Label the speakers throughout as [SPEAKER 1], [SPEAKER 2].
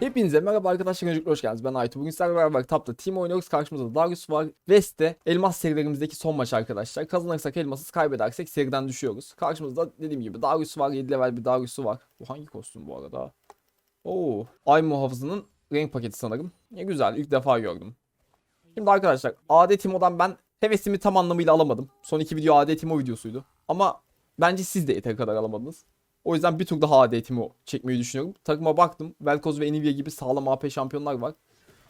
[SPEAKER 1] Hepinize merhaba arkadaşlar öncelikle hoş geldiniz. Ben Aytu. Bugün sizlerle beraber Tap'ta Team oynuyoruz. Karşımızda Darius var. West'te Elmas serilerimizdeki son maç arkadaşlar. Kazanırsak elmasız kaybedersek seriden düşüyoruz. Karşımızda dediğim gibi Darius var. 7 level bir Darius'u var. Bu hangi kostüm bu arada? Oo, Ay muhafızının renk paketi sanırım. Ne güzel ilk defa gördüm. Şimdi arkadaşlar AD Timo'dan ben hevesimi tam anlamıyla alamadım. Son iki video AD Timo videosuydu. Ama bence siz de yeteri kadar alamadınız. O yüzden bir tur daha AD Timo çekmeyi düşünüyorum. Takıma baktım. Velkoz ve Nvidia gibi sağlam AP şampiyonlar var.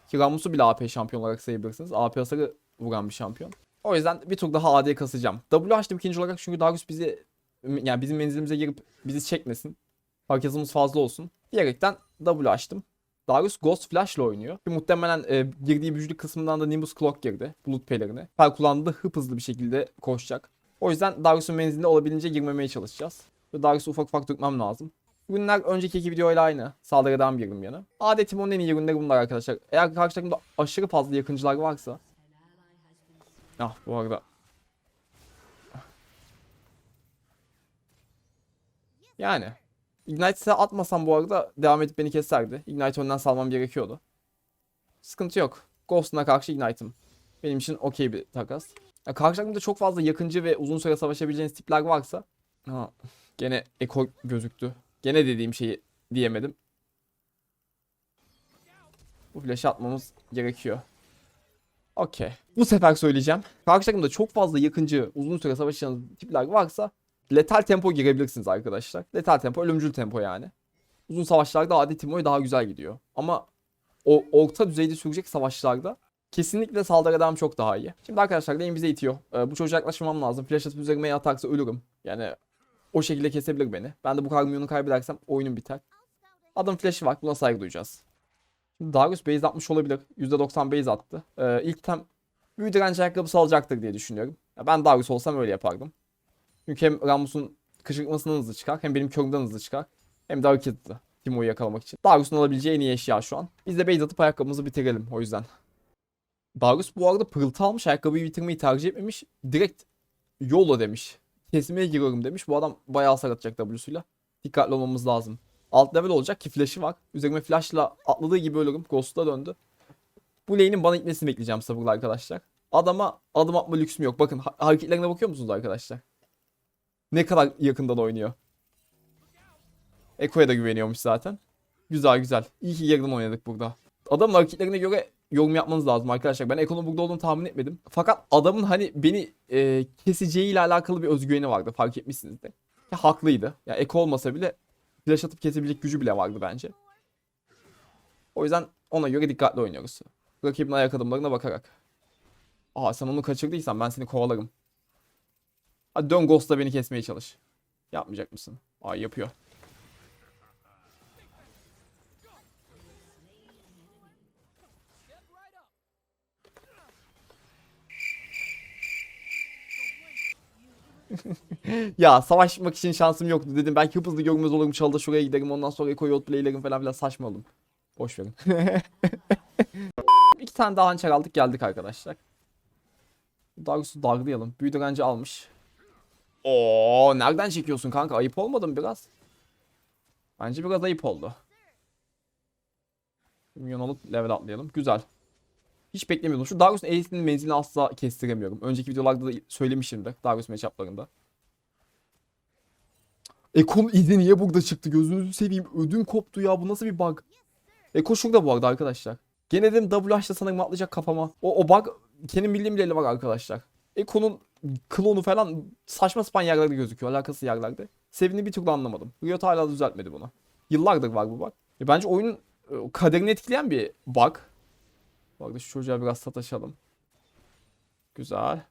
[SPEAKER 1] Ki Ramus'u bile AP şampiyon olarak sayabilirsiniz. AP hasarı vuran bir şampiyon. O yüzden bir tur daha AD kasacağım. W açtım ikinci olarak çünkü Darius bizi yani bizim menzilimize girip bizi çekmesin. Fark fazla olsun. Diyerekten W açtım. Darius Ghost Flash ile oynuyor. Ki muhtemelen e, girdiği büyücülük kısmından da Nimbus Clock girdi. Bulut pelerini. Per kullandığı hıp hızlı bir şekilde koşacak. O yüzden Darius'un menziline olabildiğince girmemeye çalışacağız. Ve Darius'u ufak ufak dökmem lazım. Günler önceki iki videoyla aynı. Saldırı devam girdim yana. Adetim onun en iyi günleri bunlar arkadaşlar. Eğer karşı takımda aşırı fazla yakıncılar varsa. Ah bu arada. Yani. Ignite'e atmasam bu arada devam edip beni keserdi. Ignite önden salmam gerekiyordu. Sıkıntı yok. Ghost'una karşı Ignite'ım. Benim için okey bir takas. Ya karşı takımda çok fazla yakıncı ve uzun süre savaşabileceğiniz tipler varsa. Ha, gene eko gözüktü. Gene dediğim şeyi diyemedim. Bu flash'ı atmamız gerekiyor. Okey. Bu sefer söyleyeceğim. Karşı takımda çok fazla yakıncı, uzun süre savaşacağınız tipler varsa letal tempo girebilirsiniz arkadaşlar. Letal tempo, ölümcül tempo yani. Uzun savaşlarda adi Timo'ya daha güzel gidiyor. Ama o orta düzeyde sürecek savaşlarda kesinlikle saldırı devam çok daha iyi. Şimdi arkadaşlar lane bize itiyor. Ee, bu çocuğa yaklaşmam lazım. Flash atıp üzerime yatarsa ölürüm. Yani o şekilde kesebilir beni. Ben de bu kadar milyonu kaybedersem oyunum biter. Adam flash'i var. Buna saygı duyacağız. Şimdi Darius base atmış olabilir. %90 base attı. Ee, ilk tem büyü direnç ayakkabısı alacaktır diye düşünüyorum. Ya ben Darius olsam öyle yapardım. Çünkü hem Rammus'un kışkırtmasından hızlı çıkar. Hem benim körümden hızlı çıkar. Hem de hareketli. Timo'yu yakalamak için. Darius'un alabileceği en iyi eşya şu an. Biz de base atıp ayakkabımızı bitirelim o yüzden. Darius bu arada pırıltı almış. Ayakkabıyı bitirmeyi tercih etmemiş. Direkt yolla demiş. Kesmeye giriyorum demiş. Bu adam bayağı hasar atacak W'suyla. Dikkatli olmamız lazım. Alt level olacak ki flash'ı var. Üzerime flash'la atladığı gibi ölürüm. Ghost'a döndü. Bu lane'in bana gitmesini bekleyeceğim sabırla arkadaşlar. Adama adım atma lüksüm yok. Bakın ha- hareketlerine bakıyor musunuz arkadaşlar? Ne kadar yakından oynuyor. Eko'ya da güveniyormuş zaten. Güzel güzel. İyi ki yerden oynadık burada. Adamın hareketlerine göre yorum yapmanız lazım arkadaşlar. Ben burada olduğunu tahmin etmedim. Fakat adamın hani beni e, keseceğiyle alakalı bir özgüveni vardı. Fark etmişsinizdir. Ya, haklıydı. Ya Eko olmasa bile flash atıp kesebilecek gücü bile vardı bence. O yüzden ona göre dikkatli oynuyoruz. Rakibin ayak adımlarına bakarak. Aa sen onu kaçırdıysan ben seni kovalarım. Hadi dön Ghost'la beni kesmeye çalış. Yapmayacak mısın? Aa yapıyor. Ya savaşmak için şansım yoktu dedim. Belki hızlı görünmez olurum çalda şuraya giderim ondan sonra Eco Yol falan filan saçma oldum. Boş verin. İki tane daha hançer aldık geldik arkadaşlar. Darius'u darlayalım. Büyü direnci almış. Oo nereden çekiyorsun kanka? Ayıp olmadı mı biraz? Bence biraz ayıp oldu. Milyon alıp level atlayalım. Güzel. Hiç beklemiyordum. Şu Darius'un eğitiminin menzilini asla kestiremiyorum. Önceki videolarda da söylemişimdir. Darius matchuplarında. Eko'nun izi niye burada çıktı? Gözünüzü seveyim. Ödüm koptu ya. Bu nasıl bir bug? Eko şurada bu arada arkadaşlar. Gene dedim WH'da sanırım atlayacak kafama. O, o bug kendim bildiğim bileli var arkadaşlar. Eko'nun klonu falan saçma sapan yerlerde gözüküyor. Alakasız yerlerde. Sevini bir türlü anlamadım. Riot hala düzeltmedi bunu. Yıllardır var bu bug. E bence oyunun e, kaderini etkileyen bir bug. Bu arada şu çocuğa biraz sataşalım. Güzel.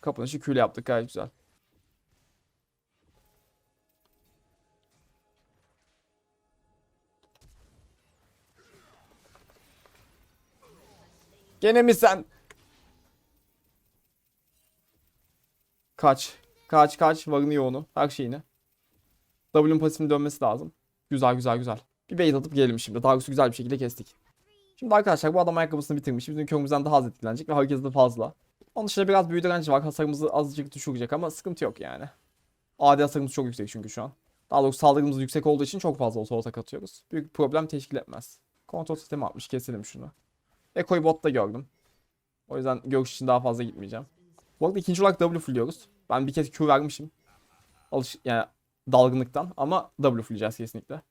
[SPEAKER 1] Kapanışı küle yaptık gayet güzel. Gene mi sen? Kaç. Kaç kaç. Varını yoğunu. Her şeyini. W'un pasifinin dönmesi lazım. Güzel güzel güzel. Bir bait atıp gelelim şimdi. Darius'u güzel bir şekilde kestik. Şimdi arkadaşlar bu adam ayakkabısını bitirmiş. Bizim körümüzden daha az etkilenecek ve hızı fazla. Onun dışında biraz büyü direnci var. Hasarımızı azıcık düşürecek ama sıkıntı yok yani. AD hasarımız çok yüksek çünkü şu an. Daha doğrusu saldırımız yüksek olduğu için çok fazla oto atak atıyoruz. Büyük problem teşkil etmez. Kontrol sistemi atmış keselim şunu. Eko'yu botta gördüm. O yüzden görüş için daha fazla gitmeyeceğim. Bu arada ikinci olarak W fulluyoruz. Ben bir kez Q vermişim. Alış yani dalgınlıktan ama W fulleyeceğiz kesinlikle.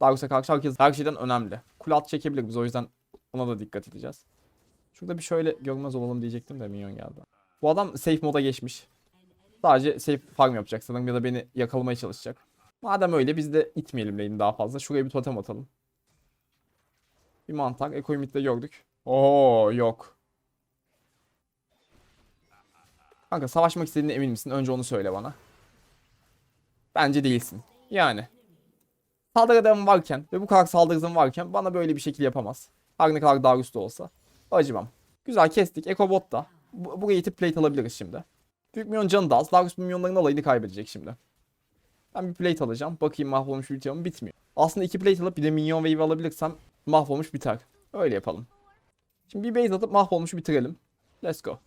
[SPEAKER 1] Darius'a karşı herkes her şeyden önemli. Kule çekebilir biz o yüzden ona da dikkat edeceğiz. Şurada bir şöyle görmez olalım diyecektim de minyon geldi. Bu adam safe moda geçmiş. Sadece safe farm yapacak sanırım ya da beni yakalamaya çalışacak. Madem öyle biz de itmeyelim lane'i daha fazla. Şuraya bir totem atalım. Bir mantar. Eko'yu midde gördük. Oo yok. Kanka savaşmak istediğine emin misin? Önce onu söyle bana. Bence değilsin. Yani. Saldırı adamım varken ve bu kadar saldırı varken bana böyle bir şekil yapamaz. Her ne kadar Darius da olsa. Acımam. Güzel kestik. Eko bot da. Bu, buraya itip plate alabiliriz şimdi. Büyük minyon canı da az. Darius bu minyonların alayını kaybedecek şimdi. Ben bir plate alacağım. Bakayım mahvolmuş mu? Bitmiyor. Aslında iki plate alıp bir de minyon wave alabilirsem mahvolmuş biter. Öyle yapalım. Şimdi bir base atıp mahvolmuşu bitirelim. Let's go.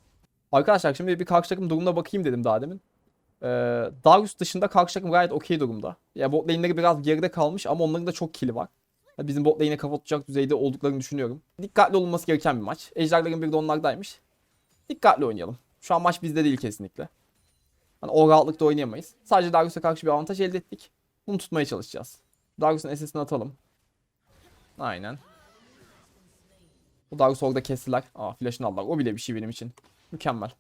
[SPEAKER 1] Arkadaşlar şimdi bir karşı takım durumuna bakayım dedim daha demin. Ee, Darius dışında karşı takım gayet okey durumda. Ya bot lane'leri biraz geride kalmış ama onların da çok kill'i var. Bizim bot lane'e kafa tutacak düzeyde olduklarını düşünüyorum. Dikkatli olunması gereken bir maç. Ejderlerin biri de onlardaymış. Dikkatli oynayalım. Şu an maç bizde değil kesinlikle. Hani o rahatlıkta oynayamayız. Sadece Darius'a karşı bir avantaj elde ettik. Bunu tutmaya çalışacağız. Darius'un SS'ini atalım. Aynen. Bu Darius orada kestiler. Aa flash'ını aldılar. O bile bir şey benim için. Mükemmel.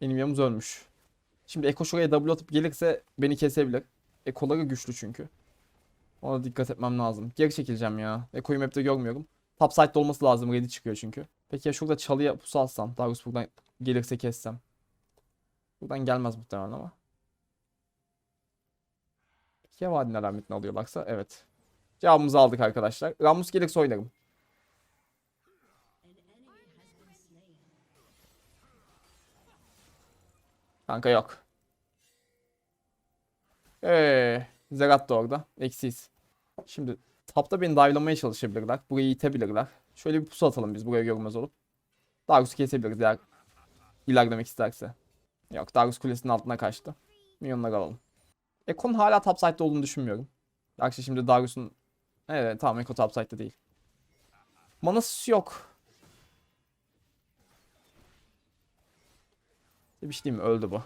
[SPEAKER 1] Benim yanımız ölmüş. Şimdi Eko şuraya W atıp gelirse beni kesebilir. Ekoları güçlü çünkü. Ona dikkat etmem lazım. Geri çekileceğim ya. Eko'yu map'te görmüyorum. Top side'de olması lazım. Ready çıkıyor çünkü. Peki ya şurada çalıya pusu alsam. Darius buradan gelirse kessem. Buradan gelmez muhtemelen ama. Peki ya vadinin alametini alıyorlarsa? Evet. Cevabımızı aldık arkadaşlar. Ramus gelirse oynarım. Kanka yok. Eee, Zerat da orada. Eksiyiz. Şimdi tapta beni dive'lamaya çalışabilirler. Burayı itebilirler. Şöyle bir pusu atalım biz buraya görmez olup. Darius'u kesebiliriz eğer ilerlemek isterse. Yok Darius kulesinin altına kaçtı. Minyonları alalım. Eko'nun hala topside'da olduğunu düşünmüyorum. Gerçi şimdi Darius'un... Evet tamam Eko topside'da değil. Manası yok. Bir şey diyeyim mi? Öldü bu.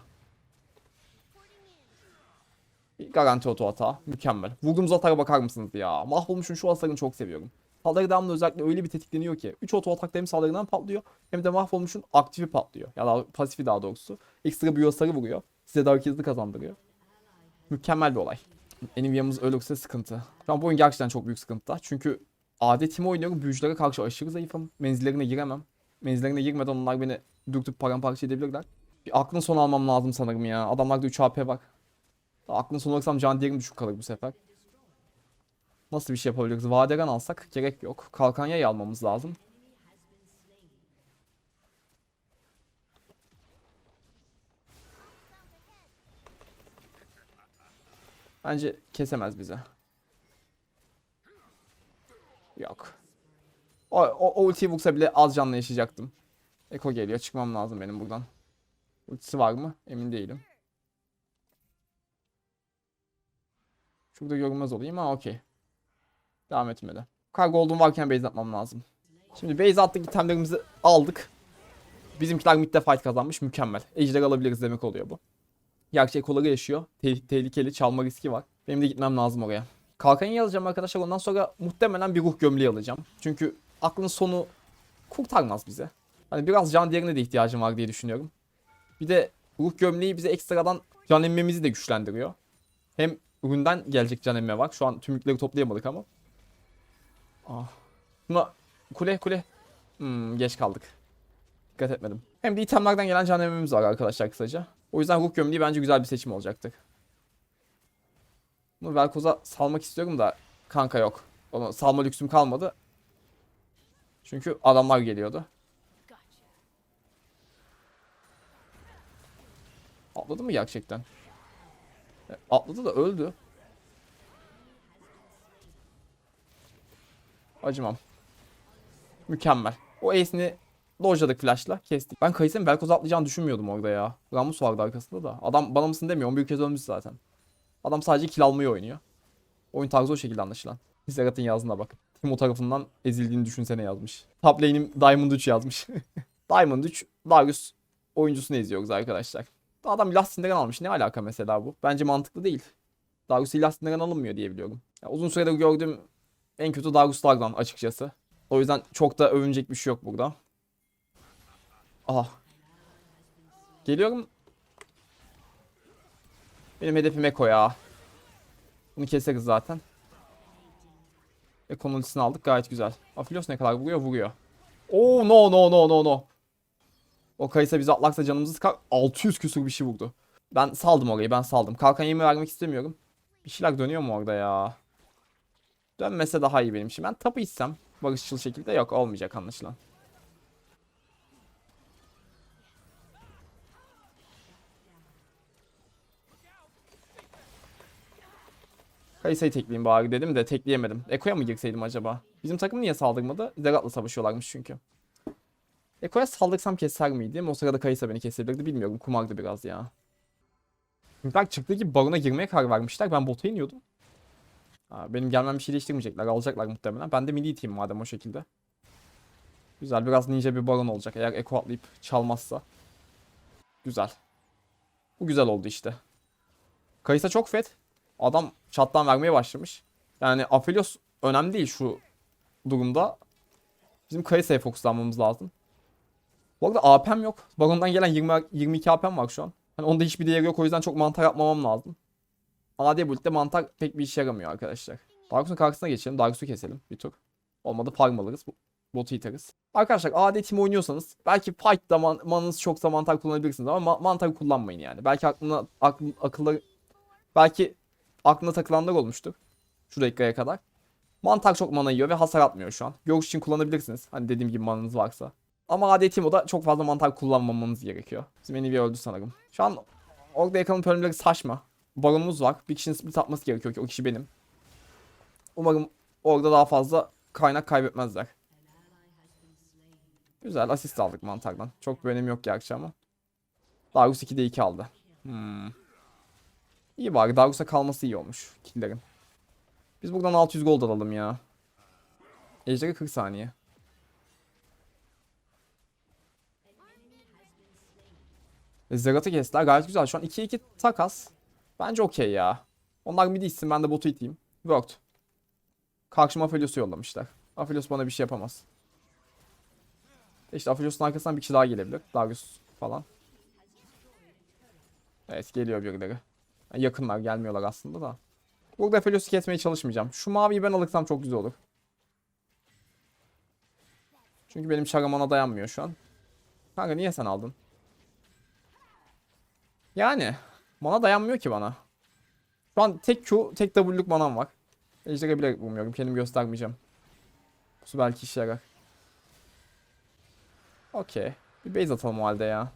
[SPEAKER 1] Garanti oto hata. Mükemmel. Vurduğumuz atara bakar mısınız ya? Mahvolmuşun şu hasarını çok seviyorum. Saldırı devamlı özellikle öyle bir tetikleniyor ki. 3 oto atakta hem saldırıdan patlıyor hem de mahvolmuşun aktifi patlıyor. Ya da pasifi daha doğrusu. Ekstra bir hasarı vuruyor. Size daha hızlı kazandırıyor. Mükemmel bir olay. Nvidia'mız ölürse sıkıntı. Şu an bu oyun gerçekten çok büyük sıkıntıda. Çünkü adetimi oynuyorum. Büyücülere karşı aşırı zayıfım. Menzillerine giremem. Menzillerine girmeden onlar beni dürtüp paramparça edebilirler. Bir aklın son almam lazım sanırım ya. Adamlarda 3 AP var. Daha aklın son alırsam can diğerim düşük kalır bu sefer. Nasıl bir şey yapabiliriz? Vaderen alsak gerek yok. Kalkan yayı almamız lazım. Bence kesemez bize. Yok. O, o, o ultiyi vursa bile az canlı yaşayacaktım. Eko geliyor. Çıkmam lazım benim buradan. Ultisi var mı? Emin değilim. Şurada görünmez olayım ha okey. Devam etmedi. Kargo olduğum varken base atmam lazım. Şimdi base attık itemlerimizi aldık. Bizimkiler midde fight kazanmış mükemmel. Ejder alabiliriz demek oluyor bu. Gerçi ekoları yaşıyor. Te- tehlikeli çalma riski var. Benim de gitmem lazım oraya. Kalkanı alacağım arkadaşlar. Ondan sonra muhtemelen bir ruh gömleği alacağım. Çünkü aklın sonu kurtarmaz bize. Hani biraz can diğerine de ihtiyacım var diye düşünüyorum. Bir de ruh gömleği bize ekstradan can emmemizi de güçlendiriyor. Hem üründen gelecek can emme var. Şu an tüm yükleri toplayamadık ama. Ah. Buna kule kule. Hmm, geç kaldık. Dikkat etmedim. Hem de itemlerden gelen can emmemiz var arkadaşlar kısaca. O yüzden ruh gömleği bence güzel bir seçim olacaktır. Bunu Velkoz'a salmak istiyorum da kanka yok. Onu salma lüksüm kalmadı. Çünkü adamlar geliyordu. Atladı mı gerçekten? Atladı da öldü. Acımam. Mükemmel. O ace'ini dojladık flash'la kestik. Ben Kayısı'nın Velkoz atlayacağını düşünmüyordum orada ya. Ramus vardı arkasında da. Adam bana mısın demiyor. 11 kez ölmüş zaten. Adam sadece kill almayı oynuyor. Oyun tarzı o şekilde anlaşılan. Zerat'ın yazdığına bak. Timo tarafından ezildiğini düşünsene yazmış. Top lane'im Diamond 3 yazmış. Diamond 3 Darius oyuncusunu eziyoruz arkadaşlar. Adam Lastin'den almış. Ne alaka mesela bu? Bence mantıklı değil. Darius Lastin'den alınmıyor diye biliyorum. Ya uzun süredir gördüğüm en kötü Darius'lardan açıkçası. O yüzden çok da övünecek bir şey yok burada. Aha. Geliyorum. Benim hedefim Eko ya. Bunu keseriz zaten. Eko'nun ultisini aldık gayet güzel. Aphelios ne kadar vuruyor? Vuruyor. Oo no no no no no. O Kayısa bizi atlaksa canımızı sıkar. 600 küsur bir şey vurdu. Ben saldım orayı ben saldım. Kalkan yemi vermek istemiyorum. Bir şeyler dönüyor mu orada ya? Dönmese daha iyi benim için. Ben tapu içsem barışçıl şekilde yok olmayacak anlaşılan. Kayısayı tekleyeyim bari dedim de tekleyemedim. Eko'ya mı girseydim acaba? Bizim takım niye saldırmadı? Zerat'la savaşıyorlarmış çünkü. Eko'ya saldırsam keser miydim? O sırada Kayısa beni kesebilirdi bilmiyorum. Kumardı biraz ya. Bak çıktığı gibi barona girmeye karar vermişler. Ben bota iniyordum. Ha, benim gelmem bir şey değiştirmeyecekler. Alacaklar muhtemelen. Ben de mini iteyim madem o şekilde. Güzel. Biraz ninja bir baron olacak. Eğer Eko atlayıp çalmazsa. Güzel. Bu güzel oldu işte. Kayısa çok fet. Adam çattan vermeye başlamış. Yani Aphelios önemli değil şu durumda. Bizim Kayısa'ya fokuslanmamız lazım. Bu arada AP'm yok. Baron'dan gelen 20, 22 AP'm var şu an. Hani onda hiçbir değeri yok o yüzden çok mantar yapmamam lazım. AD bullet'te mantar pek bir işe yaramıyor arkadaşlar. Darkus'un karşısına geçelim. Darkus'u keselim bir tur. Olmadı farm alırız. Botu iteriz. Arkadaşlar AD team oynuyorsanız belki fight'ta man manınız çoksa mantar kullanabilirsiniz ama ma mantar kullanmayın yani. Belki aklına akl akılları belki aklına takılanlar olmuştur. Şu dakikaya kadar. Mantar çok mana yiyor ve hasar atmıyor şu an. Görüş için kullanabilirsiniz. Hani dediğim gibi mananız varsa. Ama AD Timo'da çok fazla mantar kullanmamanız gerekiyor. Bizim Nvidia öldü sanırım. Şu an orada yakalım bölümleri saçma. Baronumuz var. Bir kişinin split atması gerekiyor ki o kişi benim. Umarım orada daha fazla kaynak kaybetmezler. Güzel asist aldık mantardan. Çok bir önemi yok gerçi ama. Darius 2'de 2 aldı. Hmm. İyi bari Darius'a kalması iyi olmuş killerin. Biz buradan 600 gold alalım ya. Ejder'e 40 saniye. Zerat'ı kestiler. Gayet güzel. Şu an 2-2 takas. Bence okey ya. Onlar midi içsin ben de botu iteyim. Worked. Karşıma Aphelios'u yollamışlar. Aphelios bana bir şey yapamaz. İşte Aphelios'un arkasından bir kişi daha gelebilir. Darius falan. Evet geliyor birileri. Yani yakınlar gelmiyorlar aslında da. Burada Aphelios'u kesmeye çalışmayacağım. Şu maviyi ben alırsam çok güzel olur. Çünkü benim çarım ona dayanmıyor şu an. Kanka niye sen aldın? Yani mana dayanmıyor ki bana. Şu an tek Q, tek W'luk manam var. Ejder'e bile bulmuyorum. Kendim göstermeyeceğim. Bu belki işe yarar. Okey. Bir base atalım o halde ya.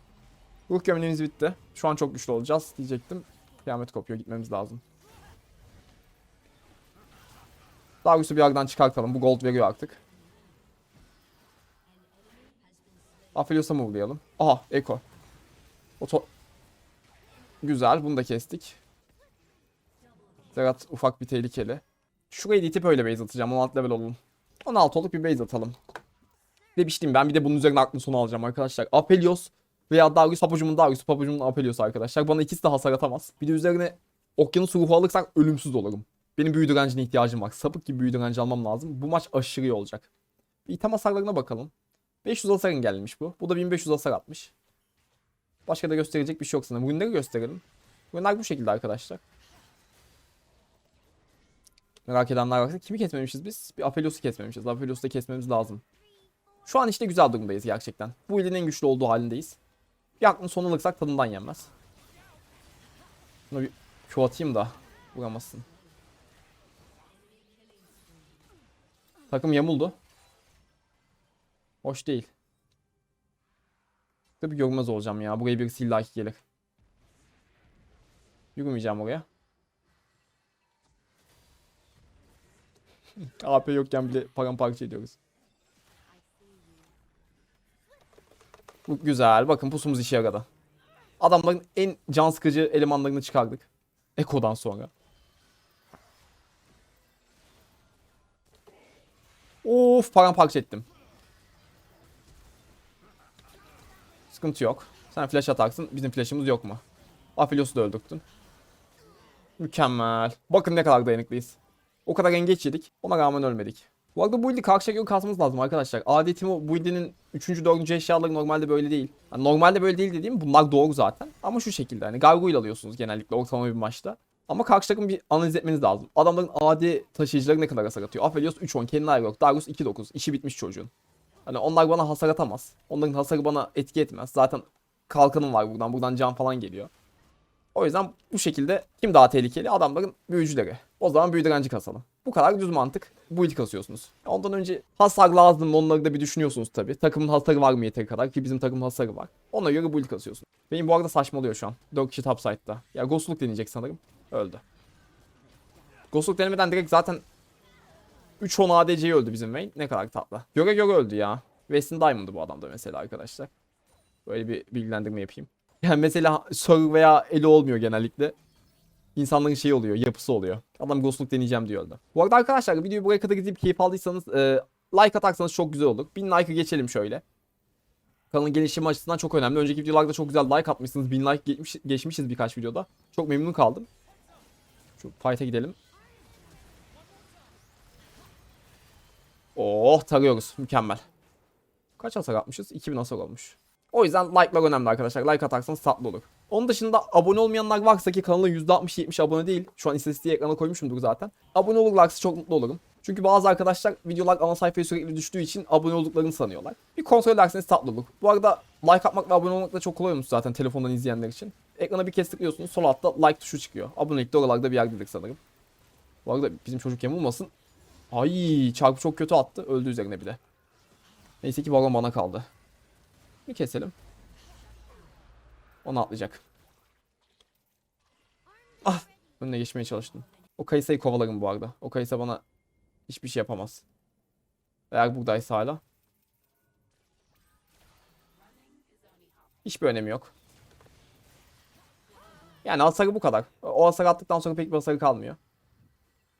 [SPEAKER 1] Ruh gömleğimiz bitti. Şu an çok güçlü olacağız diyecektim. Kıyamet kopuyor. Gitmemiz lazım. Darius'u bir yerden çıkartalım. Bu gold veriyor artık. Aphelios'a mı vurlayalım? Aha Eko. Oto Güzel bunu da kestik. Zerat ufak bir tehlikeli. Şurayı itip öyle base atacağım. 16 level olalım. 16 olup bir base atalım. Demiştim ben bir de bunun üzerine aklın sonu alacağım arkadaşlar. Aphelios veya Darius papucumun Darius papucumun Aphelios arkadaşlar. Bana ikisi de hasar atamaz. Bir de üzerine okyanus ruhu alırsak ölümsüz olurum. Benim büyü direncine ihtiyacım var. Sapık gibi büyü direnci almam lazım. Bu maç aşırı iyi olacak. Bir item hasarlarına bakalım. 500 hasar engellemiş bu. Bu da 1500 hasar atmış. Başka da gösterecek bir şey yok sanırım. Ürünleri gösterelim. Ürünler bu şekilde arkadaşlar. Merak edenler varsa kimi kesmemişiz biz? Bir Aphelios'u kesmemişiz. Aphelios'u da kesmemiz lazım. Şu an işte güzel durumdayız gerçekten. Bu ilin en güçlü olduğu halindeyiz. Bir aklın sonu alırsak tadından yenmez. Buna bir Q atayım da vuramazsın. Takım yamuldu. Hoş değil. Tabi görmez olacağım ya. Buraya birisi illaki gelir. Yürümeyeceğim oraya. AP yokken bile paramparça ediyoruz. Bu güzel. Bakın pusumuz işe yaradı. Adamların en can sıkıcı elemanlarını çıkardık. Eko'dan sonra. Of paramparça ettim. Sıkıntı yok. Sen flash atarsın. Bizim flash'ımız yok mu? Aphelios'u da öldürdün. Mükemmel. Bakın ne kadar dayanıklıyız. O kadar engeç yedik. Ona rağmen ölmedik. Bu arada bu build'i karşıya göre kasmamız lazım arkadaşlar. Adetim o build'inin 3. 4. eşyaları normalde böyle değil. Yani normalde böyle değil dediğim bunlar doğru zaten. Ama şu şekilde hani gargoyle alıyorsunuz genellikle ortalama bir maçta. Ama karşı takım bir analiz etmeniz lazım. Adamların AD taşıyıcıları ne kadar hasar atıyor? Aphelios 3-10, Kenan yok. Darius 2-9. İşi bitmiş çocuğun. Hani onlar bana hasar atamaz. Onların hasarı bana etki etmez. Zaten kalkanım var buradan. Buradan can falan geliyor. O yüzden bu şekilde kim daha tehlikeli? Adamların büyücüleri. O zaman büyü direnci kasalım. Bu kadar düz mantık. Bu ilk kasıyorsunuz. Ondan önce hasar lazım onları da bir düşünüyorsunuz tabi. Takımın hasarı var mı yeteri kadar ki bizim takımın hasarı var. Ona göre bu ilk kasıyorsunuz. Benim bu arada saçmalıyor şu an. 4 kişi topside'da. Ya Ghostluk deneyecek sanırım. Öldü. Ghostluk denemeden direkt zaten 3-10 ADC'yi öldü bizim Vayne. Ne kadar tatlı. Göre göre öldü ya. Weston Diamond'ı bu adamda mesela arkadaşlar. Böyle bir bilgilendirme yapayım. Yani mesela Sir veya Eli olmuyor genellikle. İnsanların şeyi oluyor, yapısı oluyor. Adam ghostluk deneyeceğim diyor orada. Bu arada arkadaşlar videoyu buraya kadar izleyip keyif aldıysanız e, like atarsanız çok güzel olur. 1000 like'ı geçelim şöyle. Kanalın gelişimi açısından çok önemli. Önceki videolarda çok güzel like atmışsınız. 1000 like geçmiş, geçmişiz birkaç videoda. Çok memnun kaldım. Şu fight'a gidelim. Oh tarıyoruz. Mükemmel. Kaç hasar atmışız? 2000 hasar olmuş. O yüzden like'lar önemli arkadaşlar. Like atarsanız tatlı olur. Onun dışında abone olmayanlar varsa ki kanalın %60-70 abone değil. Şu an istatistiği ekrana koymuşumdur zaten. Abone olurlarsa çok mutlu olurum. Çünkü bazı arkadaşlar videolar ana sayfaya sürekli düştüğü için abone olduklarını sanıyorlar. Bir kontrol ederseniz tatlı olur. Bu arada like atmak ve abone olmak da çok kolay olmuş zaten telefondan izleyenler için. Ekrana bir kez tıklıyorsunuz sol altta like tuşu çıkıyor. Abonelik de oralarda bir yerdedir sanırım. Bu arada bizim çocuk yamulmasın. Ay çarpı çok kötü attı. Öldü üzerine bir de. Neyse ki balon bana kaldı. Bir keselim. Onu atlayacak. Ah! Önüne geçmeye çalıştım. O Kayısa'yı kovalarım bu arada. O Kayısa bana hiçbir şey yapamaz. Eğer buradaysa hala. Hiçbir önemi yok. Yani hasarı bu kadar. O hasar attıktan sonra pek bir hasarı kalmıyor.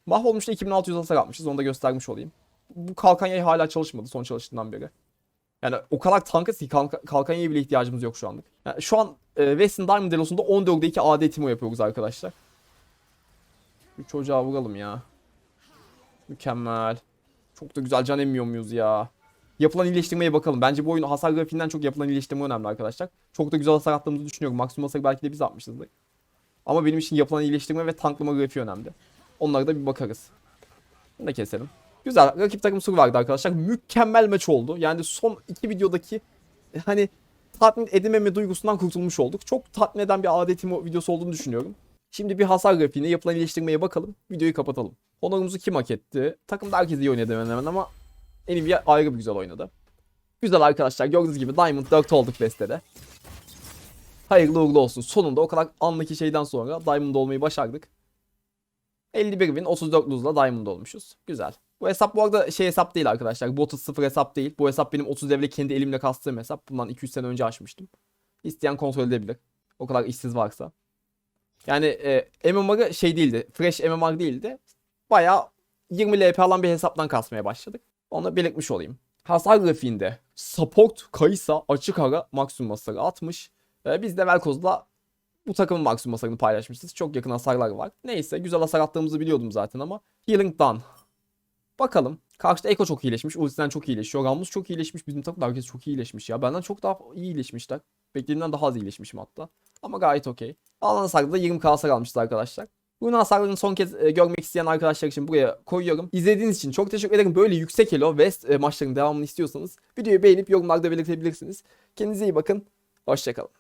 [SPEAKER 1] Mahvolmuşta 2600 hasar atmışız. Onu da göstermiş olayım. Bu kalkan yayı hala çalışmadı son çalıştığından beri. Yani o kadar tankız ki kalk kalkan yayı bile ihtiyacımız yok şu anlık. Yani şu an e, Western Diamond Delos'unda 14'de 2 AD timo yapıyoruz arkadaşlar. Şu çocuğa vuralım ya. Mükemmel. Çok da güzel can emmiyor muyuz ya? Yapılan iyileştirmeye bakalım. Bence bu oyun hasar grafiğinden çok yapılan iyileştirme önemli arkadaşlar. Çok da güzel hasar attığımızı düşünüyorum. Maksimum hasarı belki de biz atmışızdır. Ama benim için yapılan iyileştirme ve tanklama grafiği önemli. Onlara da bir bakarız. Bunu da keselim. Güzel. Rakip takım sur vardı arkadaşlar. Mükemmel maç oldu. Yani son iki videodaki hani tatmin edememe duygusundan kurtulmuş olduk. Çok tatmin eden bir adetim videosu olduğunu düşünüyorum. Şimdi bir hasar grafiğine yapılan iyileştirmeye bakalım. Videoyu kapatalım. Honorumuzu kim hak etti? Takımda herkes iyi oynadı hemen hemen ama Nvidia ayrı bir güzel oynadı. Güzel arkadaşlar gördüğünüz gibi Diamond 4 olduk destede. Hayırlı uğurlu olsun. Sonunda o kadar anlık şeyden sonra Diamond olmayı başardık. 51 win 34 lose'la Diamond olmuşuz. Güzel. Bu hesap bu arada şey hesap değil arkadaşlar. Botted 0 hesap değil. Bu hesap benim 30 devre kendi elimle kastığım hesap. Bundan 200 sene önce açmıştım. İsteyen kontrol edebilir. O kadar işsiz varsa. Yani e, MMR'ı şey değildi. Fresh MMR değildi. Bayağı 20 LP alan bir hesaptan kasmaya başladık. Onu belirtmiş olayım. Hasar grafiğinde support Kaysa açık ara maksimum hasarı atmış. E, biz de Velkoz'la bu takımın maksimum hasarını paylaşmışız. Çok yakın hasarlar var. Neyse güzel hasar attığımızı biliyordum zaten ama. Healing done. Bakalım. Karşıda Eko çok iyileşmiş. Ultisinden çok iyileşiyor. Rammus çok iyileşmiş. Bizim takımda herkes çok iyileşmiş ya. Benden çok daha iyi iyileşmişler. Beklediğimden daha az iyileşmişim hatta. Ama gayet okey. Alan hasarda da 20k hasar almışız arkadaşlar. Bunun hasarlarını son kez e, görmek isteyen arkadaşlar için buraya koyuyorum. İzlediğiniz için çok teşekkür ederim. Böyle yüksek elo West e, maçlarının devamını istiyorsanız videoyu beğenip yorumlarda belirtebilirsiniz. Kendinize iyi bakın. Hoşçakalın.